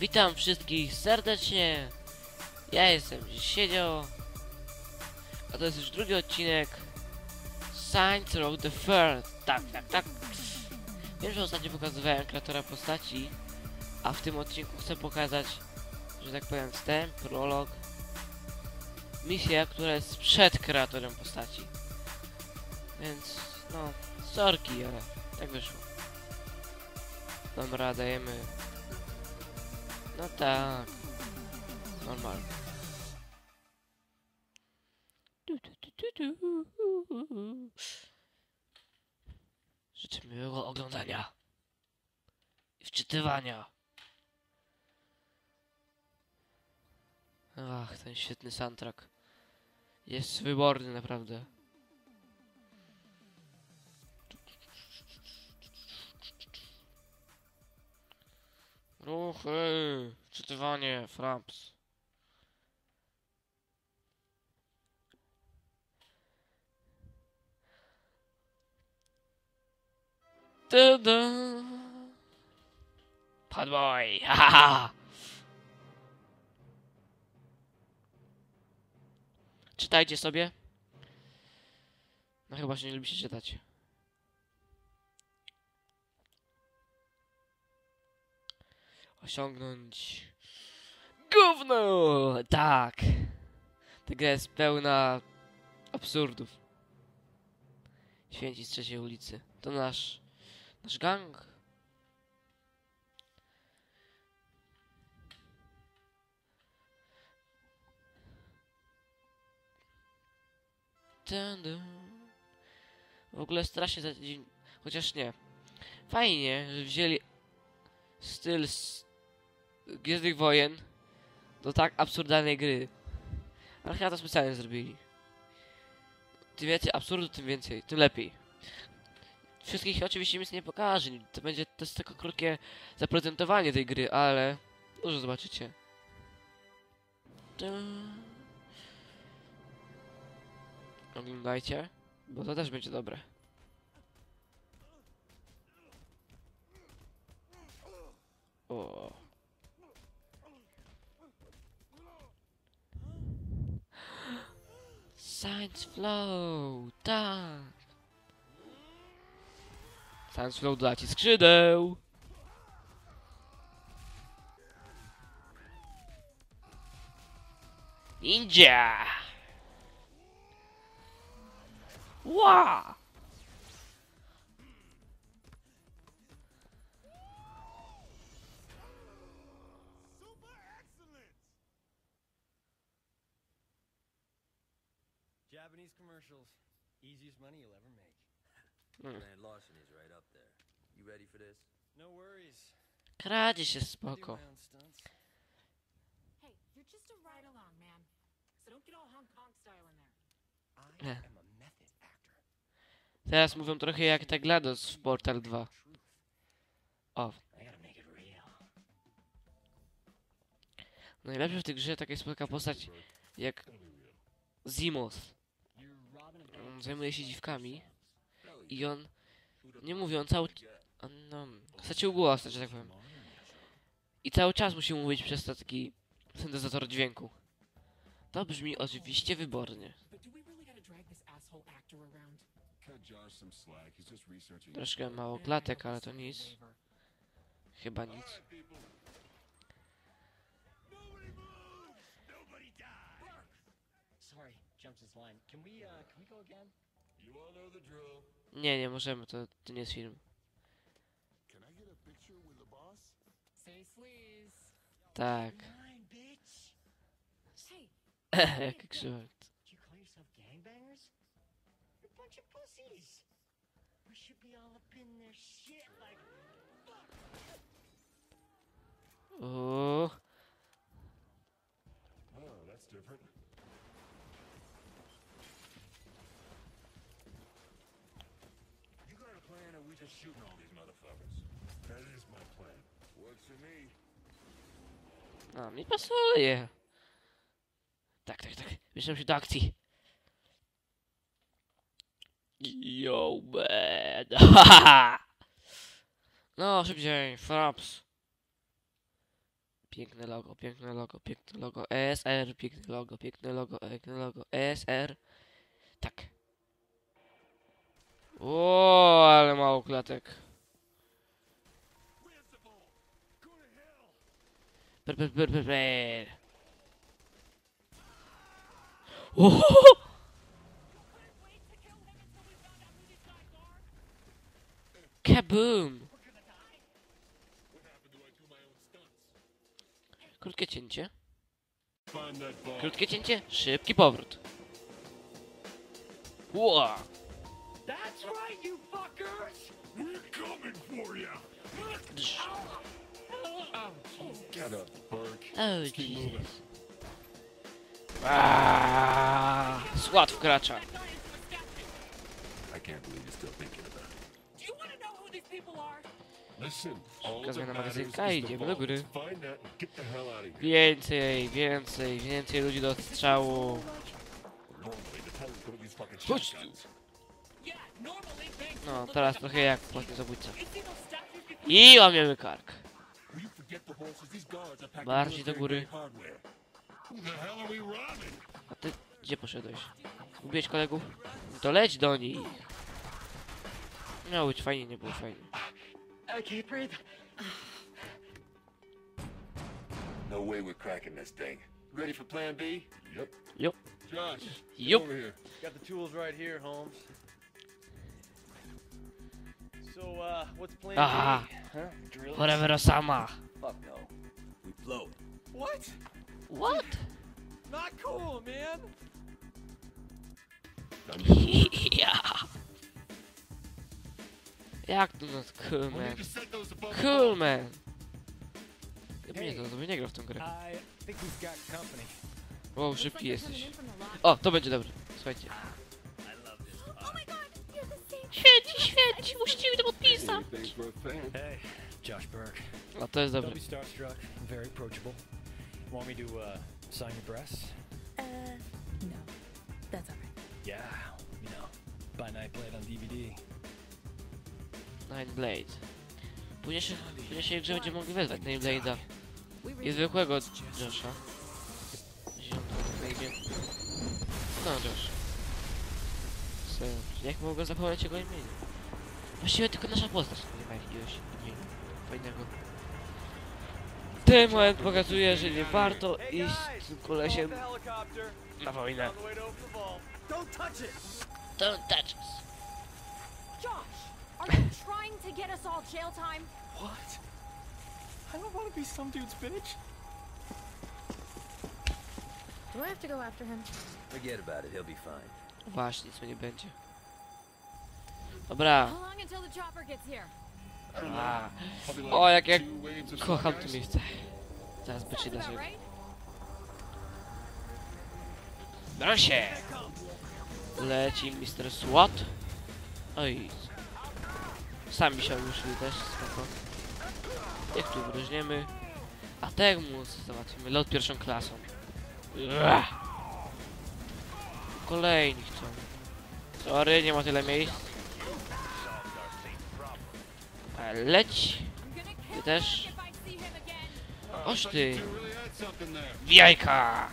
Witam wszystkich serdecznie. Ja jestem Siedział. A to jest już drugi odcinek Saints Row the Third. Tak, tak, tak. Wiem, że ostatnio pokazywałem kreatora postaci, a w tym odcinku chcę pokazać, że tak powiem, wstęp, prolog, misja, która jest przed kreatorem postaci. Więc, no, sorki, ale tak wyszło. Dobra, dajemy no tak. Normalnie. Życzę miłego oglądania. I wczytywania. Ach, ten świetny soundtrack. Jest wyborny naprawdę. Ruchy, wczytywanie, fraps. Tada! Padboy, haha! Czytajcie sobie. No chyba się nie lubicie czytać. Osiągnąć gówno! Tak! Ta gra jest pełna absurdów. Święci z trzeciej ulicy. To nasz... nasz gang. W ogóle strasznie za... Chociaż nie. Fajnie, że wzięli styl z Gwiezdnych Wojen do tak absurdalnej gry. Ale chyba to specjalnie zrobili. Tym więcej absurdu, tym więcej, tym lepiej. Wszystkich oczywiście nic nie pokaże. To będzie to jest tylko krótkie zaprezentowanie tej gry, ale dużo zobaczycie. Oglądajcie, bo to też będzie dobre. O. Science Flow, tak. Science Flow da ci skrzydeł. Ninja! Wow! Yeah. am a method actor. Teraz mówią trochę jak ta GLaDOS w Portal 2. O, najlepsze w tej grze taka jest spotka postać jak Zimos. On zajmuje się dziwkami i on, nie mówię, on cały... On, no, stracił głos, że tak powiem. I cały czas musi mówić przez to taki syntezator dźwięku. To brzmi oczywiście wybornie. Troszkę mało klatek, ale to nic. Chyba nic. Jumped his line. Can we, uh, can we go again? You all know the drill. Nie, nie możemy, to, to nie jest film. Can I get a picture with the boss? Say sleaze. Tak. Mine, bitch. Hey, Jaki krzyk. Did you call yourself gangbangers? You're a bunch of pussies. We should be all up in their shit like. O, Oh, that's different. You got a plan, or we just shooting all these motherfuckers? That is my plan. Works for me. a mi pasuje. Tak, tak, tak. Bierzemy się do akcji. Yo, man. No, szybciej. Fraps. Piękne logo, piękne logo, piękne logo. ESR, piękne logo, piękne logo, piękne logo. ESR. Tak. O, ale mało klatek. Per, per, per, per, per. Oho! Kaboom! Krótkie cięcie. Krótkie cięcie, szybki powrót. Ła! That's right, you fuckers! We're coming for you. Get up, Burke. Oh, Keep moving. Aaaa! Słat wkracza. I can't believe you're still thinking about it. Do you want to know who these people are? Listen, all that do góry. Więcej, więcej, więcej ludzi do strzału. Chodź shotguns. No, teraz trochę jak zabójca. Those statues before I łamiemy kark. Bardziej do góry. A ty gdzie poszedłeś? Zgubiłeś kolegów? To leć do nich. Miało być fajnie, nie było fajnie. Breathe. No way we're cracking this thing. Ready for plan B? Yep. Yup. Josh, Yup. over here. Got the tools right here, Holmes. So, uh, what's plan Aha. B? Huh? Drill? Forever sama. Fuck no. We blow it. What? What? Not cool, man. ja. Jak to nas cool man? Cool man. Ja bym nie, to nie grał w tą grę. Wow, szybki jesteś. O, to będzie dobre. Słuchajcie. Świeci, świeci, musicie mi to podpisać. A. Hey, Josh Burke. O, to jest Don't dobre. be starstruck. Very approachable. Want me to uh, sign your breasts? Uh, no. That's alright. Yeah, you know, buy Nightblade on DVD. Nine Blade. Później się, później się grze będzie mogli wezwać Nine Blade'a. We I zwykłego Josha. Tak imię. No, Josh. Co? Jak mogę zapomnieć jego imienia? Właściwie tylko nasza postać nie ma jakiegoś imienia fajnego. Ten moment pokazuje, że nie warto iść z tym kolesiem na wojnę. Don't touch it. Don't touch us. Josh, are you trying to get us all jail time? What? I don't want to be some dude's bitch. Do I have to go after him? Forget about it. He'll be fine. Właśnie, nic mu nie będzie. Dobra. A, o, jak ja kocham to miejsce. Zaraz będzie naszego. right. Proszę! Leci Mr. SWAT. Oj. Sami się ruszyli też, spoko. Jak tu wyróżniemy. A Tegmus załatwimy lot pierwszą klasą. Ua. Kolejni chcą. Sorry, nie ma tyle miejsc. Leć. Ty też. Oż ty. jajka!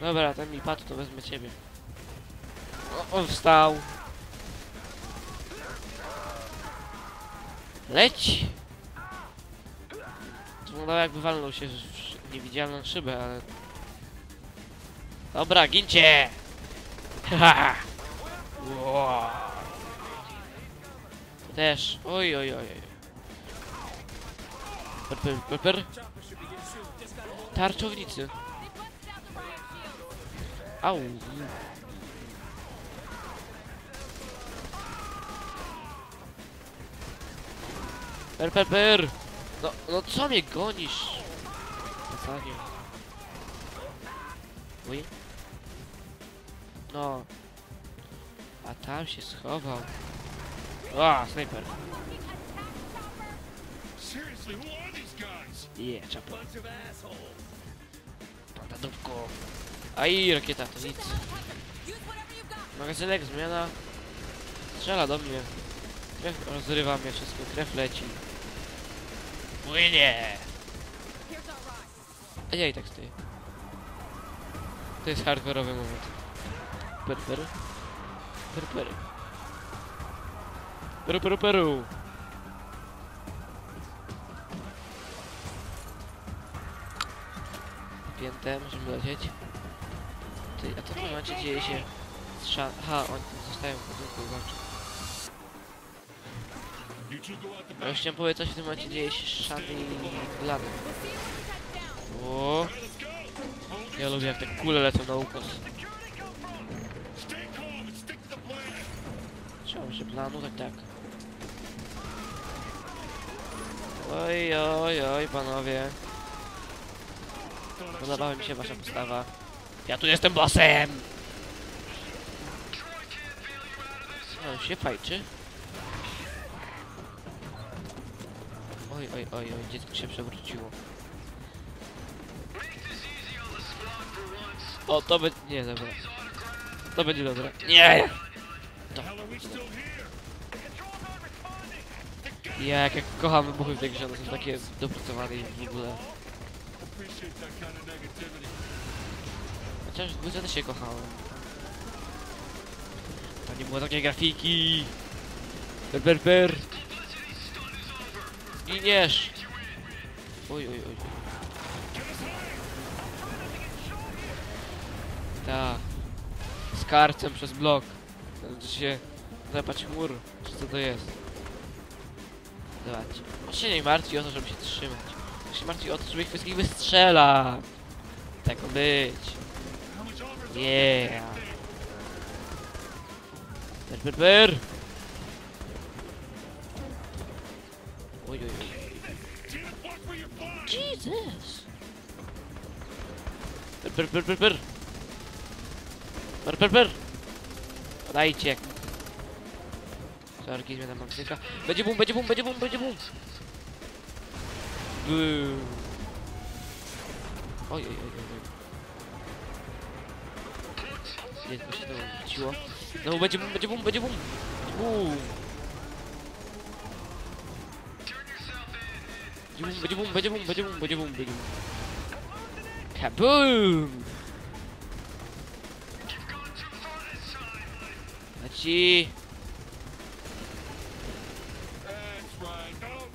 Dobra, ten mi padł, to wezmę ciebie. O, on wstał. Leć! To wyglądało jakby walnął się w niewidzialną szybę, ale... Dobra, gincie! Haha! Wow. Też. Oj, oj, oj. oj. Per, per, per. Tarczownicy. Au. Per, per, per. No, no co mnie gonisz? Pacanie. Uj. No. A tam się schował. A, snajper. Je, czapa. Patadówko. A i rakieta, to nic. Magazynek, zmiana. Strzela do mnie. Krew rozrywa mnie wszystko, krew leci. Płynie! A i tak stoi. To jest hardkorowy moment. Per, per. Per, per. Peru, peru, peru. Pięte, możemy lecieć. Ty, a to w tym momencie dzieje się... Strza... Aha, oni tam zostają w budynku, the Ja już chciałem powiedzieć, coś w tym momencie dzieje się z Shandy i down. O, ja lubię jak te kule lecą na ukos. Się planu, tak, tak. Oj, oj, oj, panowie. Podobała mi się wasza postawa. Ja tu jestem bossem! No, się fajczy. Oj, oj, oj, oj, dziecko się przewróciło. O, to będzie... Nie, dobra. To będzie dobre. Nie! Ja jak, jak kocham wybuchy w tej grze, one są takie dopracowane i w ogóle. Chociaż w też się kochałem. To nie było takie grafiki. Per, per, per. Zginiesz. Oj, oj, oj. Tak. Z karcem przez blok. Znaczy się zapać chmur. Czy co to jest? Zobaczcie. On się nie martwi o to, żeby się trzymać. On się martwi o to, żeby ich wszystkich wystrzelać. Tak być. Yeah. Per, per, per. Oj, oj, oj. Jesus. Per, per, per, per. Per, per, per. Dajcie. Sorki, zmiana magzyka. Będzie bum, będzie bum, będzie bum, będzie bum. Boom. Oj, oj, oj, oj. oj. Nie, to się to wróciło. No, będzie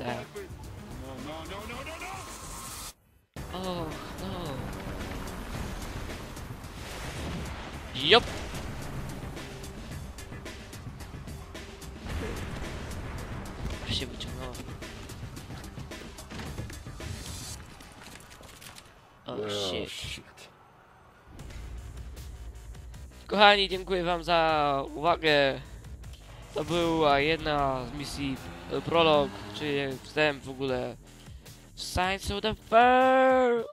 right. No. No, no, no, no, no. Oh, no. Jop! Aż się wyciągnęło. Oh shit. Kochani, dziękuję wam za uwagę. To była jedna z misji prolog, czy wstęp w ogóle. Science of the World!